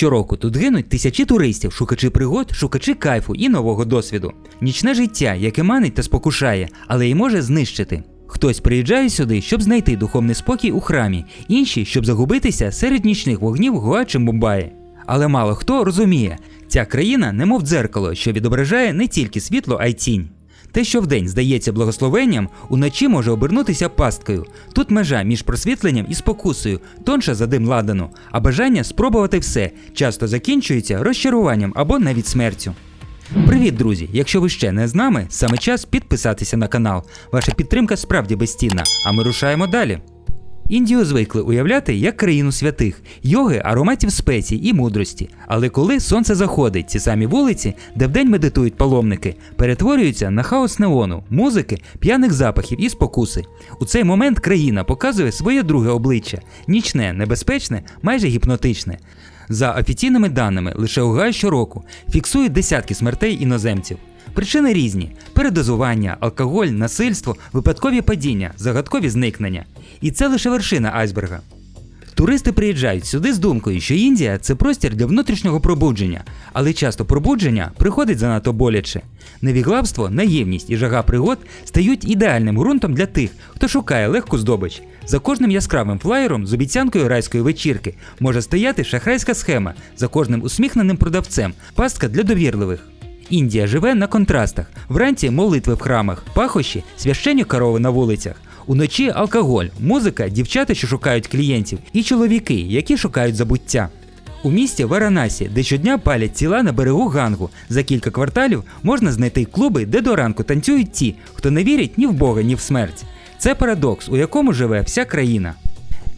Щороку тут гинуть тисячі туристів, шукачі пригод, шукачі кайфу і нового досвіду. Нічне життя, яке манить та спокушає, але й може знищити. Хтось приїжджає сюди, щоб знайти духовний спокій у храмі, інші, щоб загубитися серед нічних вогнів Гоа чи Мумбаї. Але мало хто розуміє, ця країна немов дзеркало, що відображає не тільки світло, а й тінь. Те, що вдень здається благословенням, уночі може обернутися пасткою. Тут межа між просвітленням і спокусою, тонша за дим ладану, а бажання спробувати все часто закінчується розчаруванням або навіть смертю. Привіт, друзі! Якщо ви ще не з нами, саме час підписатися на канал. Ваша підтримка справді безцінна, а ми рушаємо далі. Індію звикли уявляти як країну святих, йоги, ароматів спецій і мудрості. Але коли сонце заходить, ці самі вулиці, де вдень медитують паломники, перетворюються на хаос неону, музики, п'яних запахів і спокуси. У цей момент країна показує своє друге обличчя нічне, небезпечне, майже гіпнотичне. За офіційними даними, лише УГА щороку фіксують десятки смертей іноземців. Причини різні: передозування, алкоголь, насильство, випадкові падіння, загадкові зникнення. І це лише вершина айсберга. Туристи приїжджають сюди з думкою, що Індія це простір для внутрішнього пробудження, але часто пробудження приходить занадто боляче. Невіглавство, наївність і жага пригод стають ідеальним ґрунтом для тих, хто шукає легку здобич. За кожним яскравим флаєром з обіцянкою райської вечірки може стояти шахрайська схема, за кожним усміхненим продавцем, пастка для довірливих. Індія живе на контрастах. Вранці молитви в храмах, пахощі, священні корови на вулицях. Уночі алкоголь, музика, дівчата, що шукають клієнтів, і чоловіки, які шукають забуття. У місті Варанасі, де щодня палять тіла на берегу гангу, за кілька кварталів можна знайти клуби, де до ранку танцюють ті, хто не вірить ні в Бога, ні в смерть. Це парадокс, у якому живе вся країна.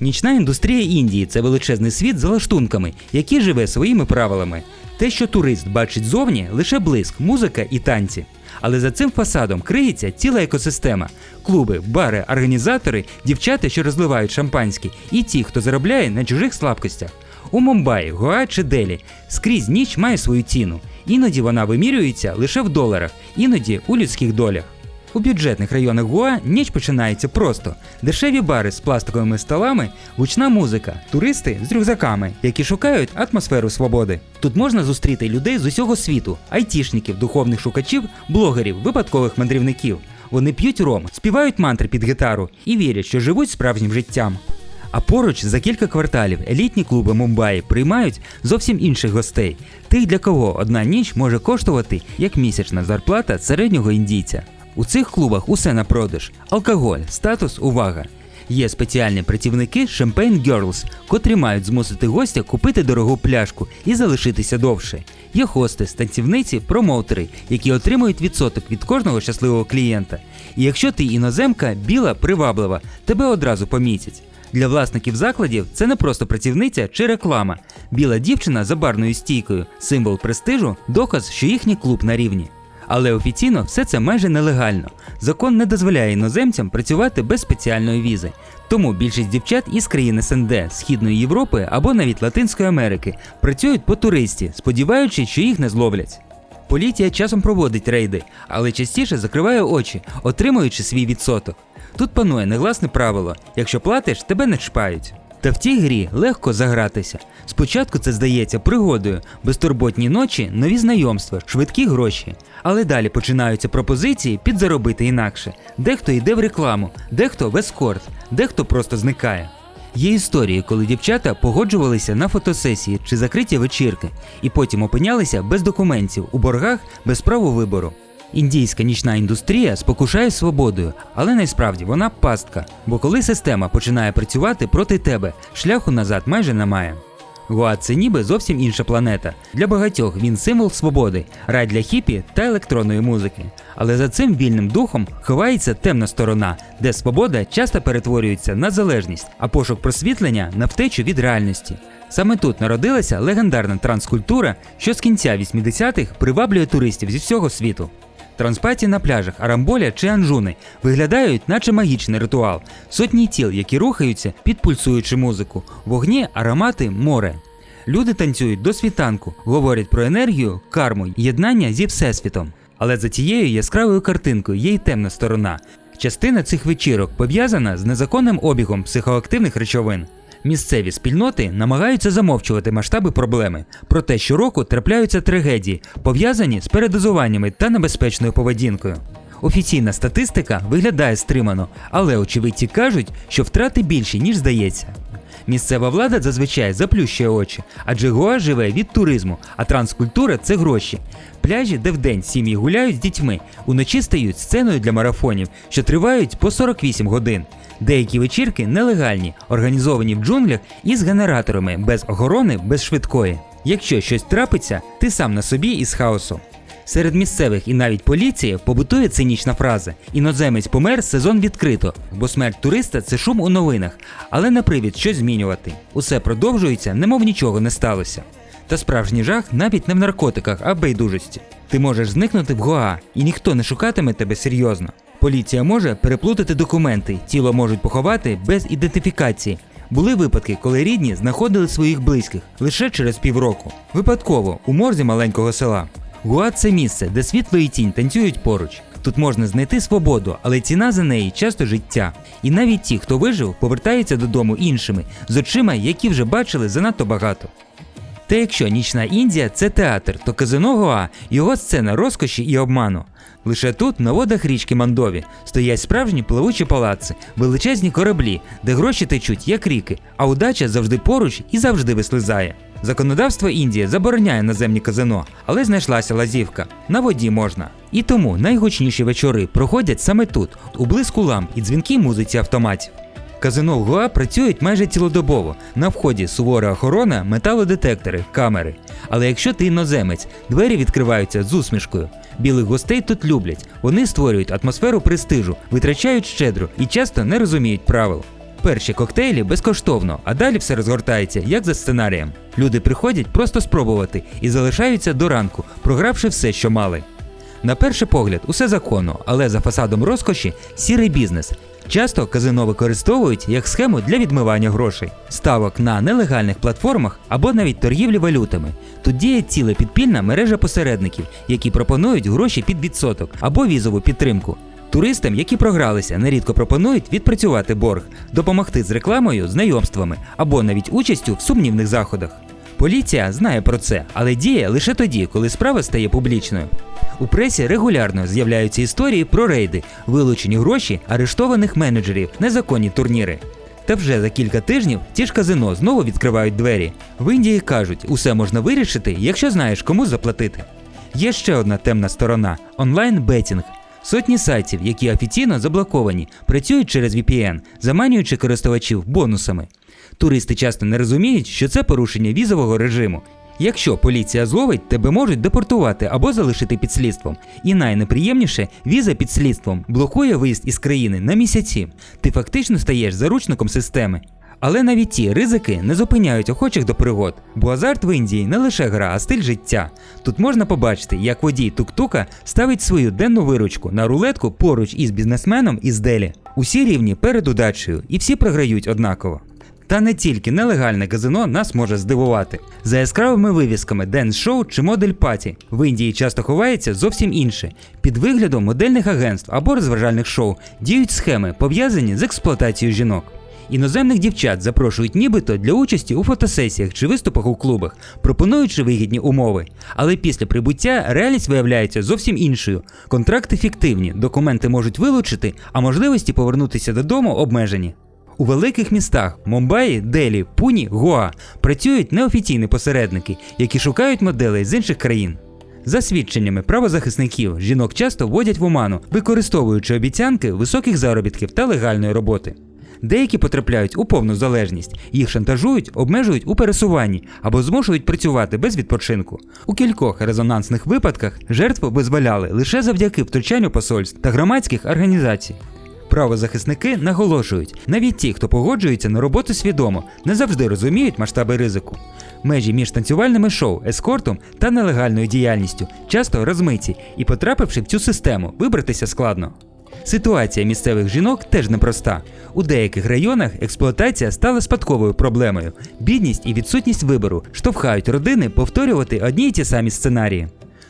Нічна індустрія Індії це величезний світ з лаштунками, який живе своїми правилами. Те, що турист бачить зовні, лише блиск, музика і танці. Але за цим фасадом криється ціла екосистема: клуби, бари, організатори, дівчата, що розливають шампанське, і ті, хто заробляє на чужих слабкостях. У Мумбаї, Гоа чи Делі скрізь ніч має свою ціну. Іноді вона вимірюється лише в доларах, іноді у людських долях. У бюджетних районах Гоа ніч починається просто: дешеві бари з пластиковими столами, гучна музика, туристи з рюкзаками, які шукають атмосферу свободи. Тут можна зустріти людей з усього світу: айтішників, духовних шукачів, блогерів, випадкових мандрівників. Вони п'ють ром, співають мантри під гітару і вірять, що живуть справжнім життям. А поруч за кілька кварталів елітні клуби Мумбаї приймають зовсім інших гостей, тих, для кого одна ніч може коштувати як місячна зарплата середнього індійця. У цих клубах усе на продаж: алкоголь, статус, увага. Є спеціальні працівники Champagne Girls, котрі мають змусити гостя купити дорогу пляшку і залишитися довше. Є хостес, танцівниці, промоутери, які отримують відсоток від кожного щасливого клієнта. І якщо ти іноземка, біла, приваблива, тебе одразу помітять. Для власників закладів це не просто працівниця чи реклама. Біла дівчина за барною стійкою, символ престижу, доказ, що їхній клуб на рівні. Але офіційно все це майже нелегально. Закон не дозволяє іноземцям працювати без спеціальної візи. Тому більшість дівчат із країн СНД, Східної Європи або навіть Латинської Америки працюють по туристі, сподіваючись, що їх не зловлять. Поліція часом проводить рейди, але частіше закриває очі, отримуючи свій відсоток. Тут панує негласне правило: якщо платиш, тебе не чпають. Та в тій грі легко загратися. Спочатку це здається пригодою, безтурботні ночі, нові знайомства, швидкі гроші. Але далі починаються пропозиції підзаробити інакше. Дехто йде в рекламу, дехто в ескорт, дехто просто зникає. Є історії, коли дівчата погоджувалися на фотосесії чи закриті вечірки, і потім опинялися без документів, у боргах, без права вибору. Індійська нічна індустрія спокушає свободою, але насправді вона пастка. Бо коли система починає працювати проти тебе, шляху назад майже немає. Гоа це ніби зовсім інша планета. Для багатьох він символ свободи, рай для хіпі та електронної музики. Але за цим вільним духом ховається темна сторона, де свобода часто перетворюється на залежність, а пошук просвітлення на втечу від реальності. Саме тут народилася легендарна транскультура, що з кінця 80-х приваблює туристів зі всього світу. Транспаті на пляжах Арамболя чи Анжуни виглядають, наче магічний ритуал, сотні тіл, які рухаються під пульсуючи музику, вогні, аромати, море. Люди танцюють до світанку, говорять про енергію, карму, єднання зі всесвітом. Але за тією яскравою картинкою є й темна сторона. Частина цих вечірок пов'язана з незаконним обігом психоактивних речовин. Місцеві спільноти намагаються замовчувати масштаби проблеми, проте щороку трапляються трагедії, пов'язані з передозуваннями та небезпечною поведінкою. Офіційна статистика виглядає стримано, але очевидці кажуть, що втрати більші, ніж здається. Місцева влада зазвичай заплющує очі, адже Гоа живе від туризму, а транскультура це гроші. Пляжі, де вдень сім'ї гуляють з дітьми, уночі стають сценою для марафонів, що тривають по 48 годин. Деякі вечірки нелегальні, організовані в джунглях із генераторами, без охорони, без швидкої. Якщо щось трапиться, ти сам на собі із хаосу. Серед місцевих і навіть поліції побутує цинічна фраза: іноземець помер, сезон відкрито, бо смерть туриста це шум у новинах, але не привід щось змінювати. Усе продовжується, немов нічого не сталося. Та справжній жах навіть не в наркотиках, а в байдужості. Ти можеш зникнути в Гоа, і ніхто не шукатиме тебе серйозно. Поліція може переплутати документи, тіло можуть поховати без ідентифікації. Були випадки, коли рідні знаходили своїх близьких лише через півроку. Випадково у морзі маленького села. Гуа це місце, де світло і тінь танцюють поруч. Тут можна знайти свободу, але ціна за неї часто життя. І навіть ті, хто вижив, повертаються додому іншими, з очима, які вже бачили занадто багато. Та якщо нічна Індія це театр, то казино Гоа його сцена розкоші і обману. Лише тут, на водах річки Мандові, стоять справжні пливучі палаци, величезні кораблі, де гроші течуть, як ріки, а удача завжди поруч і завжди вислизає. Законодавство Індії забороняє наземні казино, але знайшлася лазівка. На воді можна. І тому найгучніші вечори проходять саме тут, у блиску ламп і дзвінкій музиці автоматів. Казино в Гоа працюють майже цілодобово. На вході сувора охорона, металодетектори, камери. Але якщо ти іноземець, двері відкриваються з усмішкою. Білих гостей тут люблять. Вони створюють атмосферу престижу, витрачають щедро і часто не розуміють правил. Перші коктейлі безкоштовно, а далі все розгортається, як за сценарієм. Люди приходять просто спробувати і залишаються до ранку, програвши все, що мали. На перший погляд, усе законно, але за фасадом розкоші сірий бізнес. Часто казино використовують як схему для відмивання грошей, ставок на нелегальних платформах або навіть торгівлі валютами. Тут діє ціла підпільна мережа посередників, які пропонують гроші під відсоток або візову підтримку. Туристам, які програлися, нерідко пропонують відпрацювати борг, допомогти з рекламою, знайомствами або навіть участю в сумнівних заходах. Поліція знає про це, але діє лише тоді, коли справа стає публічною. У пресі регулярно з'являються історії про рейди, вилучені гроші арештованих менеджерів, незаконні турніри. Та вже за кілька тижнів ті ж казино знову відкривають двері. В Індії кажуть, усе можна вирішити, якщо знаєш, кому заплатити. Є ще одна темна сторона онлайн-бетінг. Сотні сайтів, які офіційно заблоковані, працюють через VPN, заманюючи користувачів бонусами. Туристи часто не розуміють, що це порушення візового режиму. Якщо поліція зловить, тебе можуть депортувати або залишити під слідством. І найнеприємніше, віза під слідством блокує виїзд із країни на місяці. Ти фактично стаєш заручником системи. Але навіть ті ризики не зупиняють охочих до пригод, бо азарт в Індії не лише гра, а стиль життя. Тут можна побачити, як водій тук-тука ставить свою денну виручку на рулетку поруч із бізнесменом із Делі. Усі рівні перед удачею, і всі програють однаково. Та не тільки нелегальне казино нас може здивувати. За яскравими вивісками денс-шоу чи модель паті в Індії часто ховається зовсім інше. Під виглядом модельних агентств або розважальних шоу діють схеми, пов'язані з експлуатацією жінок. Іноземних дівчат запрошують нібито для участі у фотосесіях чи виступах у клубах, пропонуючи вигідні умови. Але після прибуття реальність виявляється зовсім іншою. Контракти фіктивні, документи можуть вилучити, а можливості повернутися додому обмежені. У великих містах Момбаї, Делі, Пуні, Гоа працюють неофіційні посередники, які шукають моделей з інших країн. За свідченнями правозахисників, жінок часто вводять в оману, використовуючи обіцянки високих заробітків та легальної роботи. Деякі потрапляють у повну залежність, їх шантажують, обмежують у пересуванні або змушують працювати без відпочинку. У кількох резонансних випадках жертву визволяли лише завдяки втручанню посольств та громадських організацій. Правозахисники наголошують, навіть ті, хто погоджується на роботу свідомо, не завжди розуміють масштаби ризику. Межі між танцювальними шоу, ескортом та нелегальною діяльністю часто розмиті, і, потрапивши в цю систему, вибратися складно. Ситуація місцевих жінок теж непроста. У деяких районах експлуатація стала спадковою проблемою. Бідність і відсутність вибору штовхають родини повторювати одні й ті самі сценарії.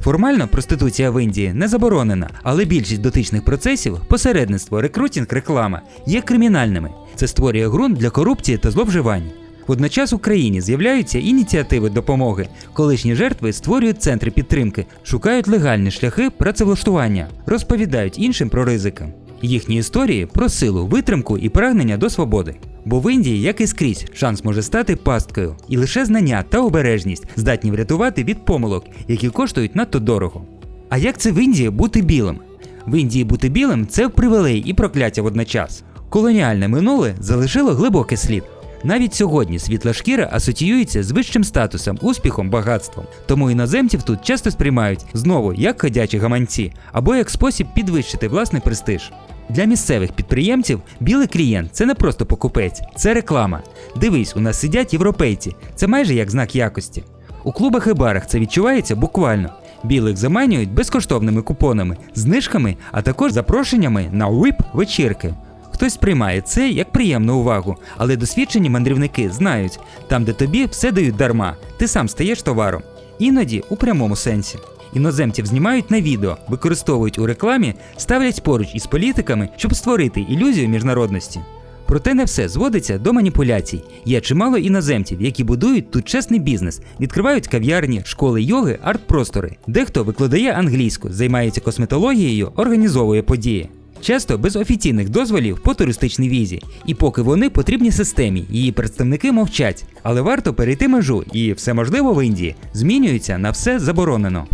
Формально проституція в Індії не заборонена, але більшість дотичних процесів посередництво, рекрутинг, реклама є кримінальними. Це створює ґрунт для корупції та зловживань. Водночас в Україні з'являються ініціативи допомоги. Колишні жертви створюють центри підтримки, шукають легальні шляхи працевлаштування, розповідають іншим про ризики. Їхні історії про силу, витримку і прагнення до свободи. Бо в Індії, як і скрізь, шанс може стати пасткою, і лише знання та обережність здатні врятувати від помилок, які коштують надто дорого. А як це в Індії бути білим? В Індії бути білим це привілей і прокляття водночас. Колоніальне минуле залишило глибокий слід. Навіть сьогодні світла шкіра асоціюється з вищим статусом, успіхом, багатством. Тому іноземців тут часто сприймають знову як ходячі гаманці або як спосіб підвищити власний престиж. Для місцевих підприємців білий клієнт це не просто покупець, це реклама. Дивись, у нас сидять європейці, це майже як знак якості. У клубах і барах це відчувається буквально. Білих заманюють безкоштовними купонами, знижками, а також запрошеннями на вип вечірки. Хтось сприймає це як приємну увагу, але досвідчені мандрівники знають, там, де тобі все дають дарма, ти сам стаєш товаром. Іноді у прямому сенсі. Іноземців знімають на відео, використовують у рекламі, ставлять поруч із політиками, щоб створити ілюзію міжнародності. Проте не все зводиться до маніпуляцій. Є чимало іноземців, які будують тут чесний бізнес, відкривають кав'ярні, школи йоги, арт-простори. Дехто викладає англійську, займається косметологією, організовує події. Часто без офіційних дозволів по туристичній візі, і поки вони потрібні системі, її представники мовчать. Але варто перейти межу, і все можливо в Індії змінюється на все заборонено.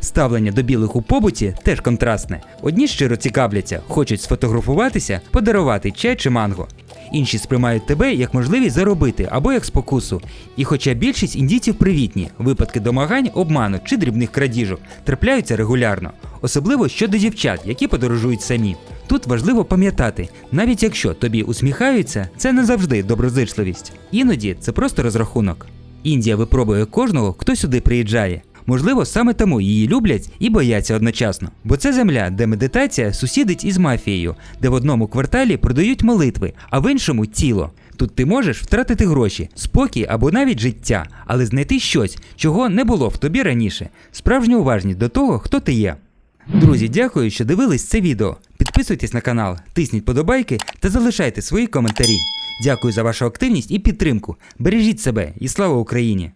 Ставлення до білих у побуті теж контрастне. Одні щиро цікавляться, хочуть сфотографуватися, подарувати чай чи манго. Інші сприймають тебе як можливість заробити або як спокусу. І хоча більшість індійців привітні, випадки домагань, обману чи дрібних крадіжок трапляються регулярно, особливо щодо дівчат, які подорожують самі. Тут важливо пам'ятати, навіть якщо тобі усміхаються, це не завжди доброзичливість. Іноді це просто розрахунок. Індія випробує кожного, хто сюди приїжджає. Можливо, саме тому її люблять і бояться одночасно. Бо це земля, де медитація сусідить із мафією, де в одному кварталі продають молитви, а в іншому тіло. Тут ти можеш втратити гроші, спокій або навіть життя, але знайти щось, чого не було в тобі раніше. Справжня уважність до того, хто ти є. Друзі, дякую, що дивились це відео. Підписуйтесь на канал, тисніть подобайки та залишайте свої коментарі. Дякую за вашу активність і підтримку. Бережіть себе і слава Україні!